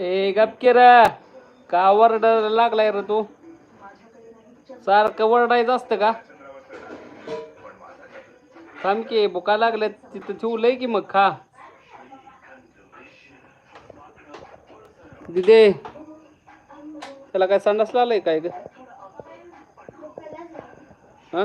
ए गपके का वरड लागलाय रे तू? सारखं वरडायचं असतं का? थांब की बुका लागल्या तिथं ठेवलंय की मग खा. दिदे त्याला काय संडास लागलाय काय ग? हा?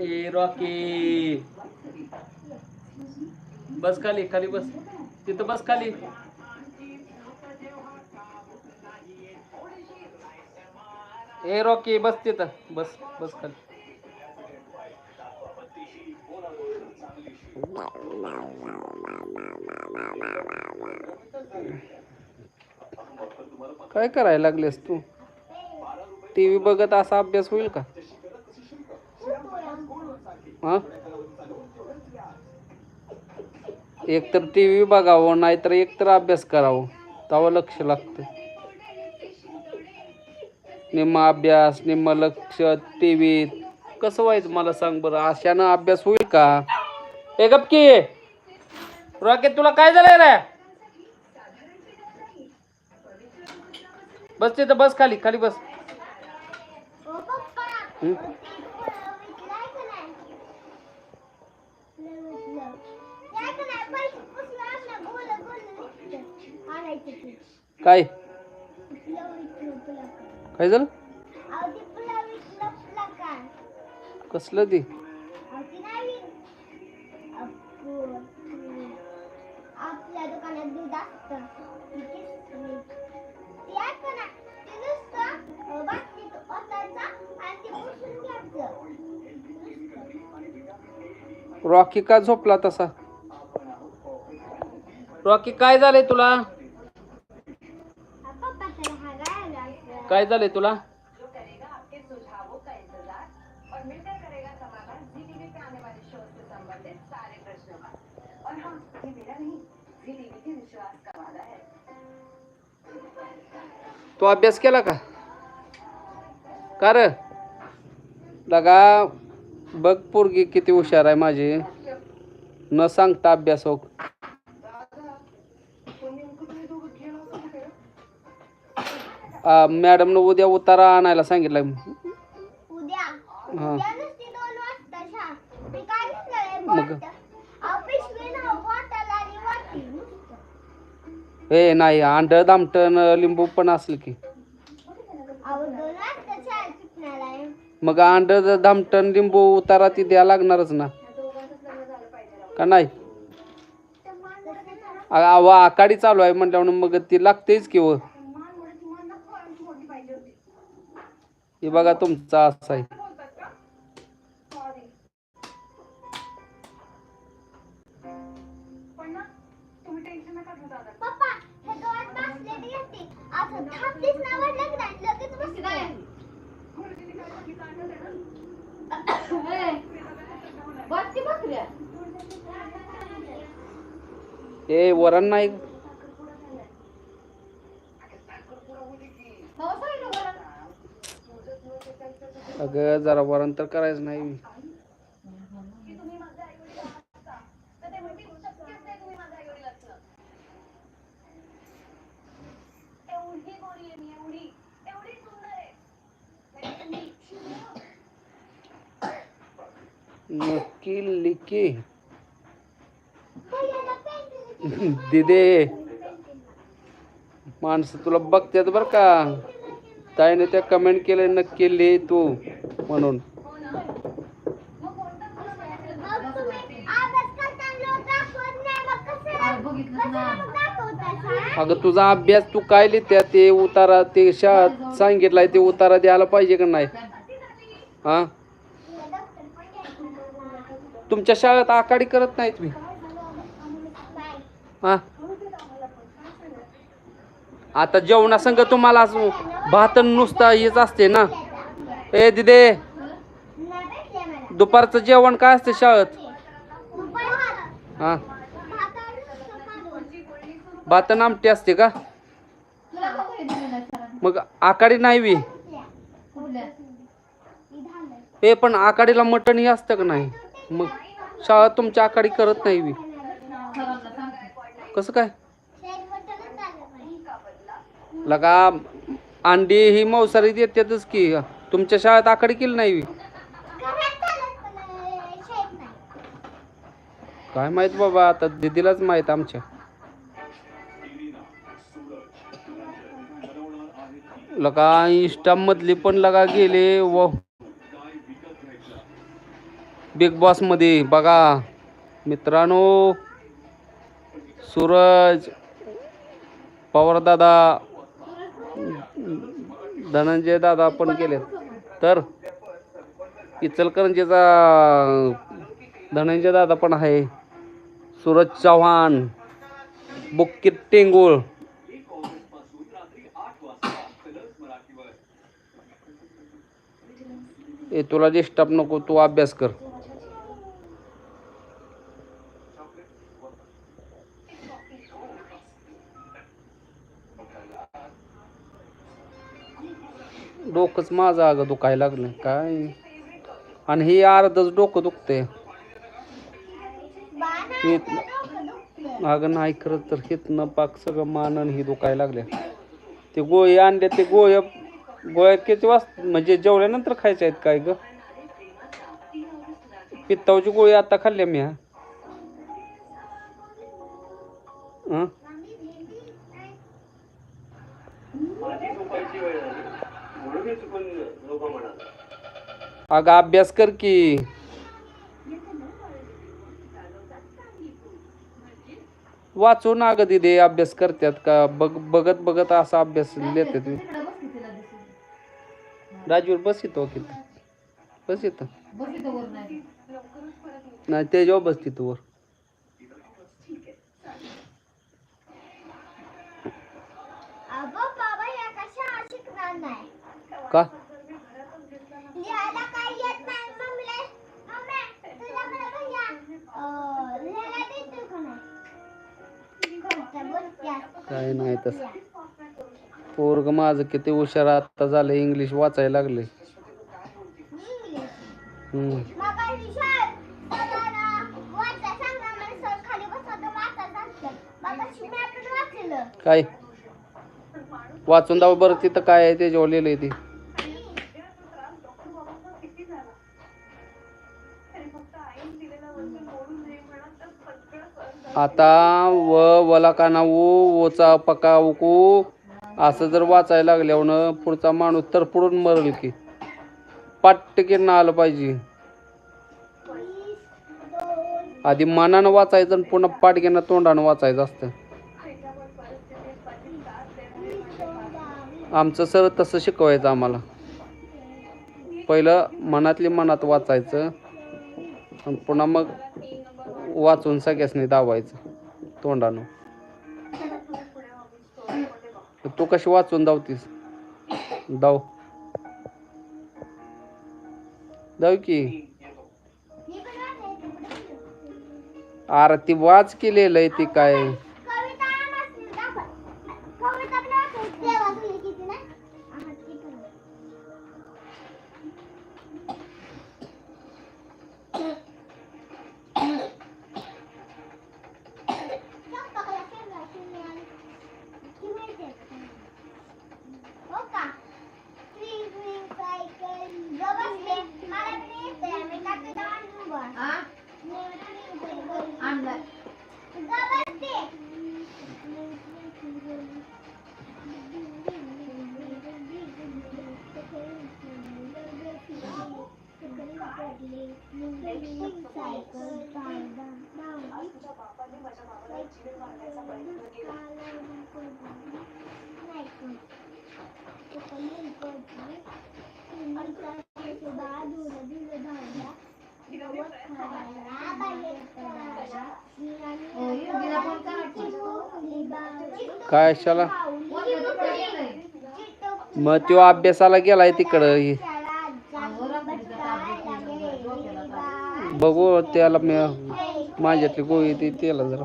ए रॉकी बस खाली खाली बस. तिथं बस खाली. ए रॉकी बस तिथं. बस बस खाली. काय करायला लागलेस तू? टी व्ही बघत असा अभ्यास होईल का? हा? एक तर टी व्ही बघावं नाहीतर एक तर अभ्यास करावं. तेव्हा लक्ष लागतं निम्मा अभ्यास निम्मा लक्ष टी व्ही कसं व्हायचं मला सांग बरं? अशानं अभ्यास होईल का? ए गपकी! रॉकेट तुला काय झालंय रे? बस तिथं बस खाली खाली बस. काय? काय? झालं? कसलं ती? आपल्या दुकानात दूध असतं. रॉकी का झोपला तसा? रॉकी काय झालंय तुला आ, पप्पा त्याला हा गायला असं. काय झालंय तुला? तू अभ्यास केला का? का रे? लगा बघ पोरगी किती हुशार आहे माझी. न सांगता अभ्यास हो. मॅडमनं उद्या उतारा आणायला सांगितलं उद्या हा उद्या नुसती दोन वाजता शाळा. मी काय घेतलंय मग? बॉटल. अहो, पिशवी ना बॉटल आणि वाटी नुसतं. ए नाही अंड दामटन लिंबू पण असेल की अहो, दोन वाजता शाळा सुटणार आहे. मग अंड दामटन लिंबू उतारा ती द्या लागणारच ना का नाही अहो, आकाडी चालू आहे म्हटल्यावर मग ती लागतेच की व हे बघा तुमचा असा आहे. पप्पा, हे डोळ्यात अगं जरा वरण तर करायचं नाही. नक्की लिखी. दिदे माणसं तुला बघतात बरं का. ताईने त्या कमेंट केले नक्की लिही तू म्हणून. अगं तुझा अभ्यास तू काय लिहित्या? ते उतारा ते शाळेत सांगितलाय ते उतारा द्यायला पाहिजे का नाही? हा? तुमच्या शाळेत आकाडी करत नाहीत मी. हा? आता जेवणासंग तुम्हाला भात नुसता हेच असते ना. ए दिदे. दुपारचं जेवण काय असते शाळेत? भात. हा. भात आमटी असते का? मग आकाडी नाही वी पण आकाडीला मटण हे असतं का नाही? मग शाळा तुमच्या आकाडी करत नाही वी कसं काय शेण बटनच झालं नाही. लगा अंडी ही मांसाहारी देतातच की तुमच्या शाळेत आकडे केली नाही काय माहीत बाबा आता दिदीलाच माहीत आमच्या. लगा इंस्टा मधली पण लगा गेले व बिग बॉसमध्ये बघा. मित्रांनो सूरज पवार दादा धनंजय दादा पण केले तर इचलकरंजीचा धनंजय दादा पण आहे. सूरज चव्हाण बुक्की टेंगुळ. ए तुला डिस्टर्ब नको तू अभ्यास कर. डोकंच माझं अगं दुखायला लागलं. काय? आणि हे अर्धच डोकं दुखतंय. बा नाही, अगं नाही खरं तर हितनं पाक सगळं मानन ही दुखायला लागले ते गोळे आणले ते गोळे गोळ्या किती वाच म्हणजे जेवल्यानंतर खायच्या आहेत काय ग? पित्तावची गोळी आता खाल्ल्या मी हा. हं? अगं अभ्यास कर की. वाचू ना ग दिदे अभ्यास करतात का? बघ बघत बघत असा अभ्यास लिहितात राजवीर बस येतो की. बस येतं नाही त्याच्यावर बस तिथं वर. अगं बाबा या कशा शिकणार नाही? का? काय नाही. तसं. पोरग माझं किती हुशार आता झालं इंग्लिश वाचायला लागले. काय? वाचून दाव बरं तिथं काय आहे त्याच्यावर लिहिलंय ते. आता व वला वचा ऊ असं जर वाचायला लागल्यावर पुढचा माणूस तर पुढून मरल की. पाटकीन आलं पाहिजे. आधी मनानं वाचायचं आणि पुन्हा पाटकीनं तोंडानं वाचायचं असतं. आमचं सर तसं शिकवायचं आम्हाला. पहिलं मनातली मनात वाचायचं. आणि पुन्हा मग वाचून सगळ्यासनी दावायचं तोंडानं. तू कशी वाचून दावतीस? दाव. दाव की. अरे ती वाच केलेलं आहे ती काय? काय शाला? मग तो अभ्यासाला गेलाय तिकडं. बघू त्याला मी माझ्यातली गोळी ती त्याला जरा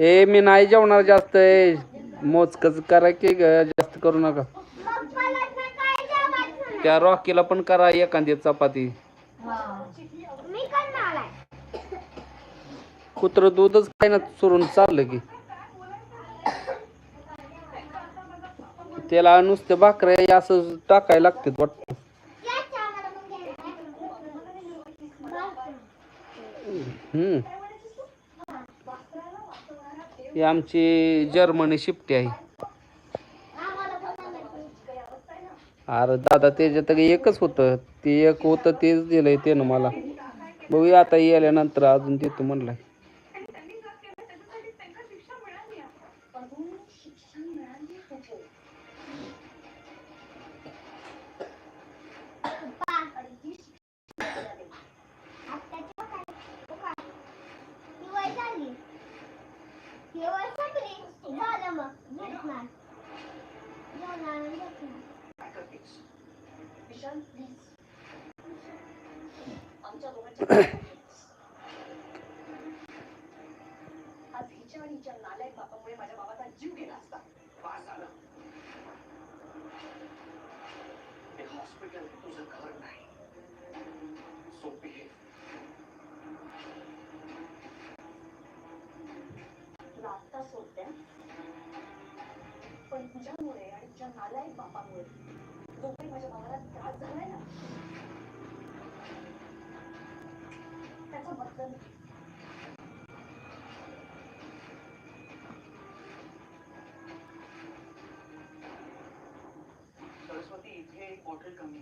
ए मी नाही जेवणार जास्त मोजकच करा की ग जास्त करू नका. त्या रॉकीला पण करा एखादी चपाती. कुत्र दूधच काय ना चुरून चाललं की. त्याला नुसते भाकऱ्या असं टाकायला लागते वाटतं. हम्म. ही आमची जर्मनी शिफ्टी आहे. अरे दादा त्याच्यात एकच होतं. ते एक होतं तेच दिलंय त्यानं मला. बघूया आता येल्यानंतर अजून देतो म्हणलाय पप्पा. आत्याची काय? हो का? ही वय झाली. ही वय संपली. झालं मग. झोपणार. जेवणार आणि झोपणार. पास झालं हे हॉस्पिटल तुझं घर नाही. सो बिहेव तुला आत्ता सोडते. पण तुझ्यामुळे आणि तुझ्या नालायक बापामुळे जो माझ्या भावाला त्रास झालाय ना. त्याचा सरस्वती इथे एक बॉटल कमी.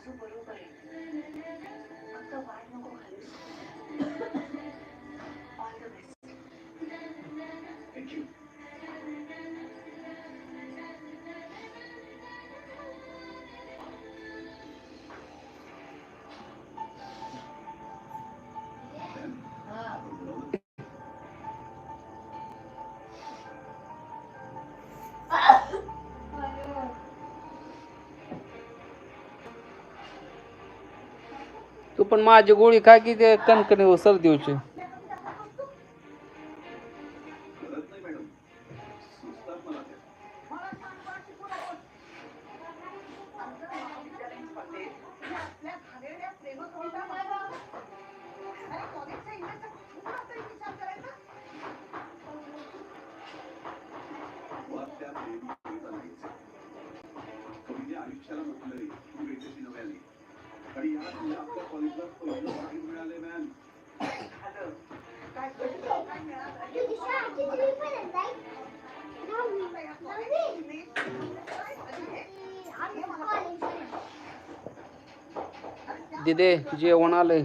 बाजू बरोबर आहे फक्त वाट नको पण माझी गोळी खा की ते कणकणी सर्दीवची. दिदे जेवण आलंय.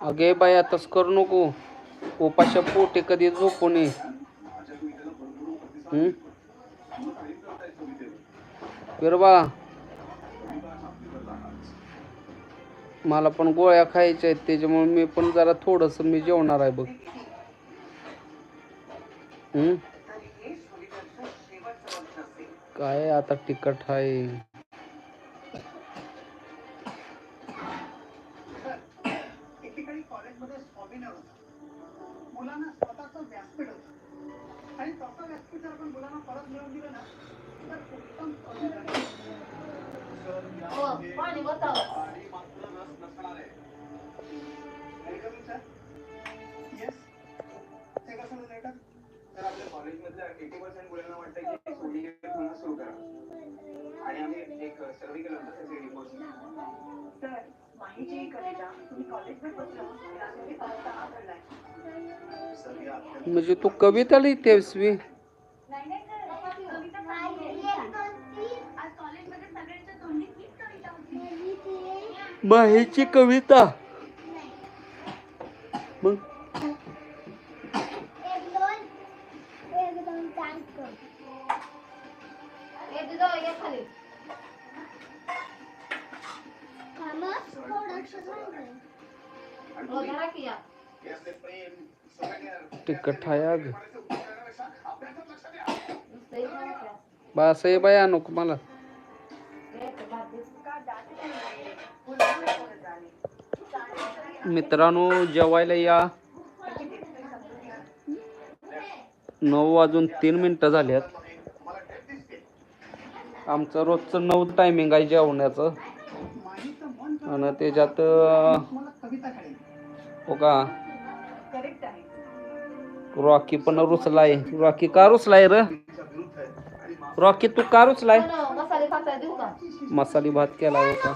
अगे बाया आताच करू नको. उपाशा पोटे कधी झोपू नये. हम्म? मला पण गोळ्या खायच्या आहेत त्याच्यामुळे मी पण जरा थोडस मी जेवणार आहे बघ. हम्म? काय आता तिखट आहे. स्वाभिनय होता मुलांना स्वतःचं व्यासपीठ होतं आणि तसं व्यासपीठ जर आपण मुलांना परत मिळवून दिलं ना तर उत्तम कॉलेज पाणी मात्र रस नसणार आहे वेलकम सर येस ते कसं होतं का तर आपल्या कॉलेजमधल्या एटी पर्सेंट मुलांना वाटतं की सोडी पुन्हा सुरू करा. आणि आम्ही एक सर्वे केला होता त्याचे रिपोर्ट म्हणजे तू कविता लिहितेस मी माहेची कविता. मग? एक, दोन. तिखट आहे अग बास हे बाया नको मला. मित्रांनो जेवायला या. नऊ वाजून तीन मिनटं झाल्यात. आमचं रोजचं नऊ टायमिंग आहे जेवण्याचं. आणि त्याच्यात हो का? रॉकी पण रुचलाय रॉकी का रुचलाय र? रॉकी तू का रुचलाय मसाले भात केला होता.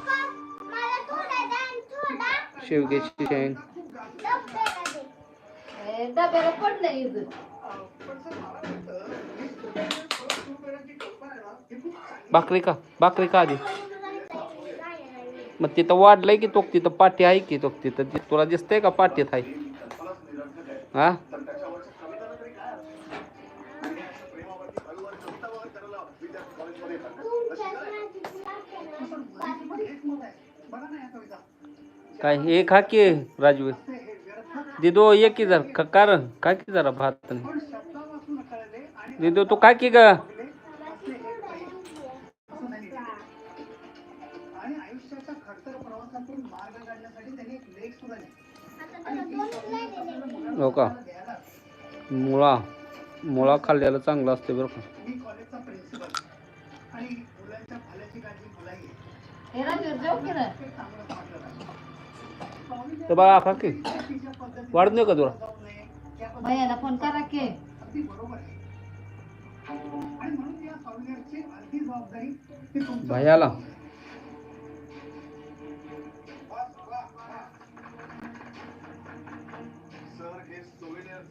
शेवग्याची शेंग. भाकरी का? भाकरी का आधी? मग तिथं वाढलंय की तो तिथं पाठी आहे की तो तिथं? तुला दिसतंय का पाठीत आहे? हा? काय एक हा हे की राजवी दिदो एक की जर. क- कारण काय की जरा भात दिदो तू काय की ग? हो का? मुळा मुळा खाल्ल्याला चांगलं असते बरं का. मी कॉलेजचा प्रिन्सिपल आणि मुलांच्या भल्याची काळजी मलाही आहे. हे राजू,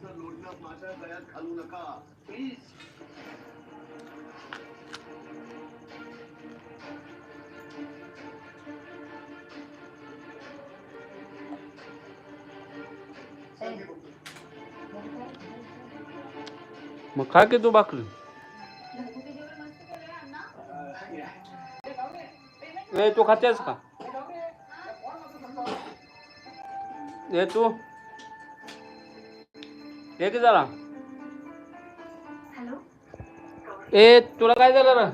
सोयीनेरचं लोणचं माझ्या गळ्यात घालू नका. प्लीज मग काय की तू भाकरी? ए तू खातेस का? ए तू? ये की जरा हॅलो? ए तुला काय झालं रे?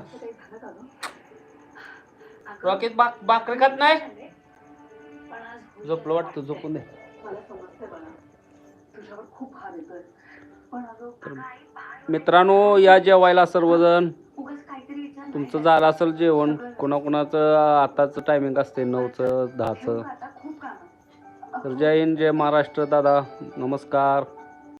रॉकेट बाक खात नाही? झोपलं वाटतं झोपून दे. मित्रांनो या जेवायला सर्वजण. तुमचं झालं असेल जेवण. कोणाकोणाचं आताचं टायमिंग असते नऊचं दहाचं. तर जय हिंद जय महाराष्ट्र दादा. नमस्कार.